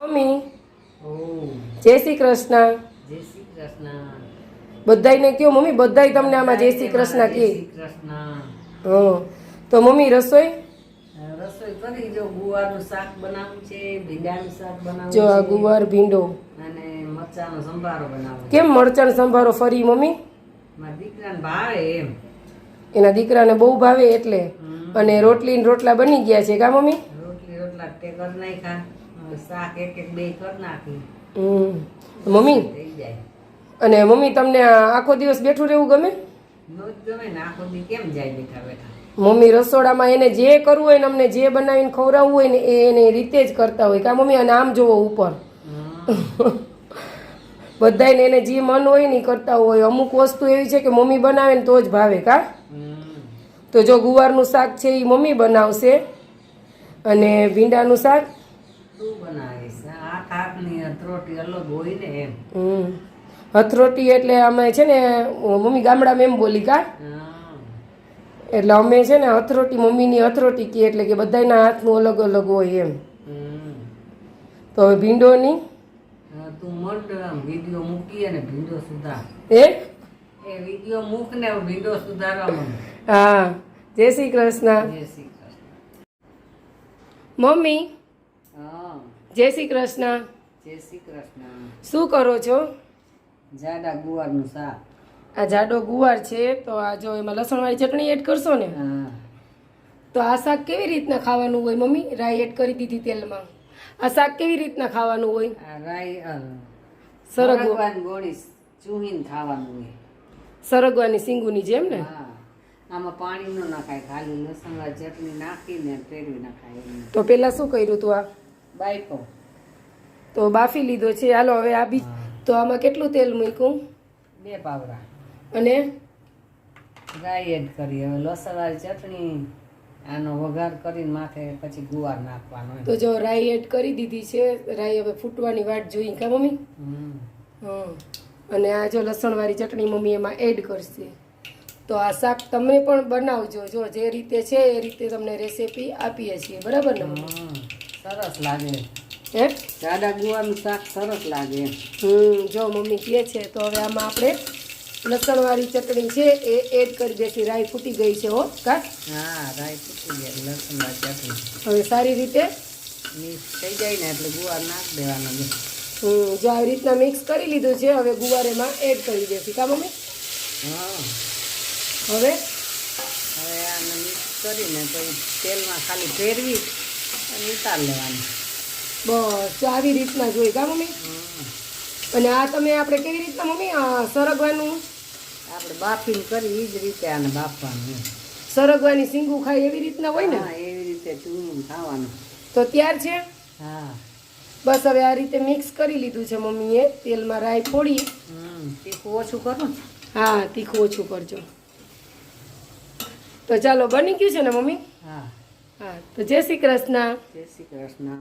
Mummy. જય શ્રી કૃષ્ણ. જય શ્રી કૃષ્ણ. બધાયને કયો મમ્મી બધાય તમને આમાં જય શ્રી કૃષ્ણ કે હં. તો મમ્મી રસોઈ? રસોઈ કરી જો ગુવારનું શાક બનાવવું છે ભીંડાનું શાક બનાવવું જો આ ગુવાર ભીંડો. અને મરચાનો સંભારો બનાવવો કેમ મરચાં સંભારો ફરી મમ્મી? મારા દીકરાને ભાવે એમ. એના દીકરાને બહુ ભાવે એટલે. અને રોટલી રોટલા બની ગયા છે કા મમ્મી? રોટલી રોટલા તે કરી નાખ્યા. હવે શાક એક એક બે કરી નાખી. હમ. મમ્મી? થઈ જાય. અને મમ્મી તમને આખો દિવસ બેઠું રહેવું ગમે? ગમે ને આખો દી કેમ જાય બેઠા બેઠા? મમ્મી રસોડામાં એને જે કરવું હોય ને અમને જે બનાવીને ખવડાવવું હોય ને એ એની રીતે જ કરતા હોય. કા મમ્મી અને આમ જોવો ઉપર. બધાને એને જે મન હોય ને કરતા હોય. અમુક વસ્તુ એવી છે કે મમ્મી બનાવે ને તો જ ભાવે કા? તો જો ગુવારનું શાક છે એ મમ્મી બનાવશે અને ભીંડાનું શાક તું બનાવીશ. આઠ હાથની રોટી અલગ હોય ને એમ. હમ. હથરોટી એટલે અમે છે ને મમ્મી ગામડામાં એમ બોલી કા. એટલે અમે છે ને હથરોટી મમ્મીની હથરોટી કહે એટલે કે બધાના હાથનું અલગ અલગ હોય એમ. તો હવે ભીંડોની તું આમ વીડિયો મૂકી અને ભીંડો સુધાર એ એ વીડિયો મૂક ને ભીંડો સુધારવા હા. જય શ્રી કૃષ્ણ. જય શ્રી કૃષ્ણ. મમ્મી જય શ્રી કૃષ્ણ. જય શ્રી કૃષ્ણ. શું કરો છો? જાડા ગુવારનું શાક. આ જાડો ગુવાર છે તો આ જો એમાં લસણવાળી ચટણી એડ કરશો ને? હા. તો આ શાક કેવી રીતના ખાવાનું હોય મમ્મી? રાઈ એડ કરી દીધી તેલમાં. આ શાક કેવી રીતના ખાવાનું હોય? રાઈ સરગવાની ગોળી ચૂહીને ખાવાનું હોય. સરગવાની સિંગુની જેમ ને? હા. આમાં પાણી ન નાખાય ખાલી લસણ ચટણી નાખીને ફેરવી નાખાય તો પેલા શું કર્યું તું આ? બાયકો તો બાફી લીધો છે. હાલો હવે આ બી તો આમાં કેટલું તેલ મૂક્યું? બે પાવડા. અને? રાઈ એડ કરી. હવે લસણવાળી ચટણી આનો વઘાર કરીને માથે પછી ગુવાર નાખવાનો તો જો રાઈ એડ કરી દીધી છે. રાઈ હવે ફૂટવાની વાટ જોઈ કા મમ્મી. અને આ જો લસણવાળી ચટણી મમ્મી એમાં એડ કરશે. તો આ શાક તમે પણ બનાવજો. જો જે રીતે છે એ રીતે તમને રેસીપી આપીએ છીએ. બરાબર ને મમ્મી? સરસ લાગે. હે? જાડા ગુવારનું શાક સરસ લાગે. હમ જો મમ્મી કહે છે તો હવે આમાં આપણે લસણવાળી ચટણી છે એ એડ કરી દેસી રાઈ ફૂટી ગઈ છે હો કા હા રાઈ ફૂટી ગઈ લસણવાળી ચટણી. હવે સારી રીતે મિક્સ થઈ જાય ને એટલે ગુવાર નાખ દેવાનો છે. હમ જો આવી રીતના મિક્સ કરી લીધું છે હવે ગુવાર એમાં એડ કરી દેસી કા મમ્મી? હા. હવે? હવે આને મિક્સ કરીને પછી તેલમાં ખાલી ફેરવી અને ઉતાર લેવાની. બસ આવી રીતના જોઈ કા મમ્મી? અને આ તમે આપણે કેવી રીતના મમ્મી આ સરગવાનું? આપણે બાફીને કરી એ જ રીતે આને બાફવાનું. સરગવાની સિંગુ ખાય એવી રીતના હોય ને? એવી રીતે ચૂનું ખાવાનું. તો ત્યાર છે? હા. બસ હવે આ રીતે મિક્સ કરી લીધું છે મમ્મીએ તેલમાં રાઈ ફોડી. હમ તીખું ઓછું કરો હા તીખું ઓછું કરજો. તો ચાલો બની ગયું છે ને મમ્મી? હા. હા તો જય શ્રી કૃષ્ણ. જય શ્રી કૃષ્ણ.